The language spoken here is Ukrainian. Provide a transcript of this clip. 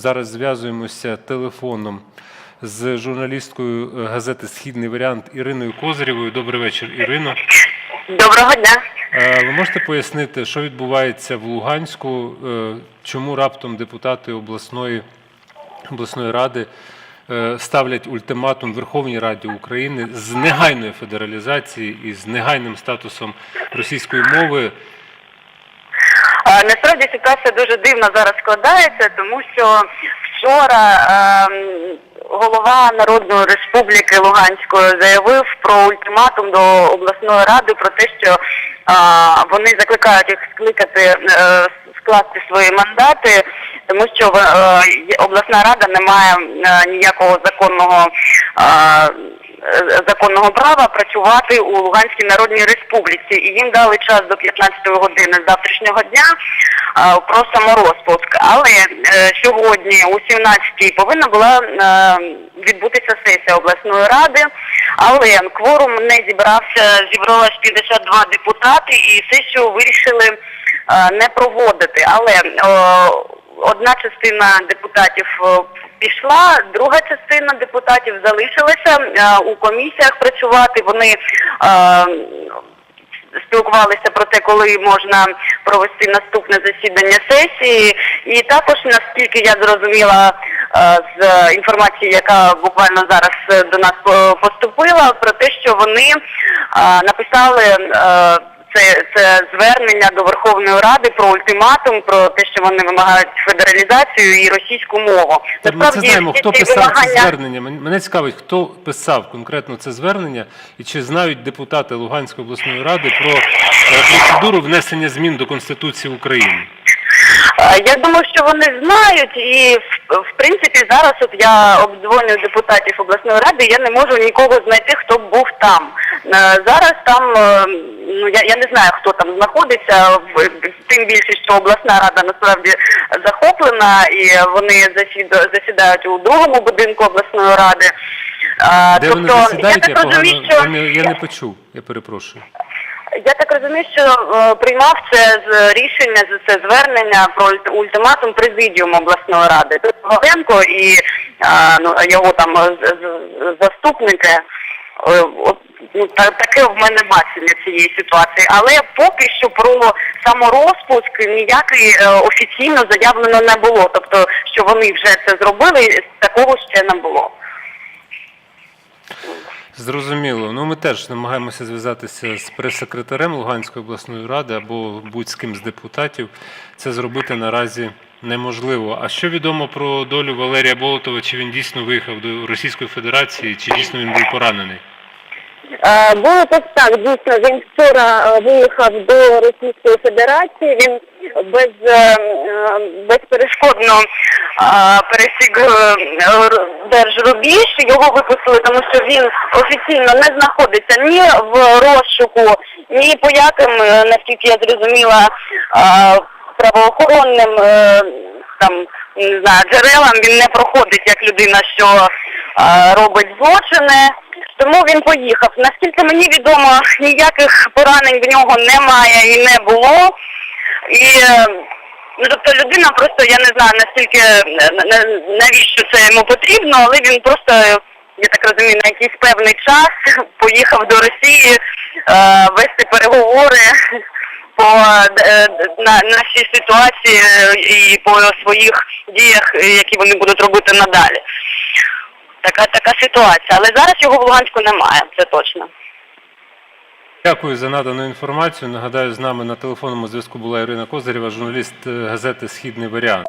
Зараз зв'язуємося телефоном з журналісткою е, газети Східний варіант Іриною Козирєвою. Добрий вечір, Ірино. Доброго дня. Е, Ви можете пояснити, що відбувається в Луганську, е, чому раптом депутати обласної, обласної ради ставлять ультиматум Верховній Раді України з негайної федералізації і з негайним статусом російської мови? Насправді ситуація дуже дивно зараз складається, тому що вчора ем, голова Народної Республіки Луганської заявив про ультиматум до обласної ради про те, що вони закликають їх скликати е, скласти свої мандати, тому що е, обласна рада не має е, ніякого законного. Е, законного права працювати у Луганській Народній Республіці, і їм дали час до 15 години завтрашнього дня е, про саморозпуск. Але е, сьогодні о 17-й повинна була відбутися сесія обласної ради, але кворум не зібрався, зібралось 52 депутати, і сесію вирішили не проводити. Але одна частина депутатів пішла, друга частина депутатів залишилася е, у комісіях працювати. Вони е, спілкувалися про те, коли можна провести наступне засідання сесії. І також, наскільки я зрозуміла е, з інформації, яка буквально зараз до нас поступила, про те, що вони написали. Це, це звернення до Верховної Ради про ультиматум, про те, що вони вимагають федералізацію і російську мову. Ми це знаємо, хто писав це звернення. Мен- Мене цікавить, хто писав конкретно це звернення, і чи знають депутати Луганської обласної ради про е, процедуру внесення змін до Конституції України? Е, Я думаю, що вони знають, і в, в принципі зараз от я обдзвонюю депутатів обласної ради. Я не можу нікого знайти, хто був там. Е, Зараз там ну я, я не знаю, хто там знаходиться. Тим більше, що обласна рада насправді захоплена, і вони засід- засідають у другому будинку обласної ради. Е, Де вони тобто, засідають? я так розумію, що я не, почув. Я перепрошую. я так розумію, що е, приймав це з рішення за це звернення про ультиматум президіум обласної ради. Тут Говенко і е, ну, його там е, з- з- заступники. Ну, та- таке в мене бачення цієї ситуації. Але поки що про саморозпуск ніякий е, офіційно заявлено не було. Тобто, що вони вже це зробили, такого ще не було. Зрозуміло. Ну ми теж намагаємося зв'язатися з прес-секретарем Луганської обласної ради або будь-з ким з депутатів. Це зробити наразі неможливо. А що відомо про долю Валерія Болотова? Чи він дійсно виїхав до Російської Федерації, чи дійсно він був поранений? Е, Було так, так, дійсно, він вчора е, виїхав до Російської Федерації, він без, е, безперешкодно пересік держрубіж. Його випустили, тому що він офіційно не знаходиться ні в розшуку, ні по яким, наскільки я зрозуміла, правоохоронним там не знаю, джерелам він не проходить як людина, що робить злочини. Тому він поїхав. Наскільки мені відомо, ніяких поранень в нього немає і не було. І е, ну, тобто людина просто, я не знаю наскільки е, на- на- навіщо це йому потрібно, але він просто, е, я так розумію, на якийсь певний час поїхав до Росії е, вести переговори по е, на нашій ситуації і по своїх діях, які вони будуть робити надалі. Така така ситуація. Але зараз його в Луганську немає, це точно. Дякую за надану інформацію. Нагадаю, з нами на телефонному зв'язку була Ірина Козирєва, журналіст е, газети Східний варіант.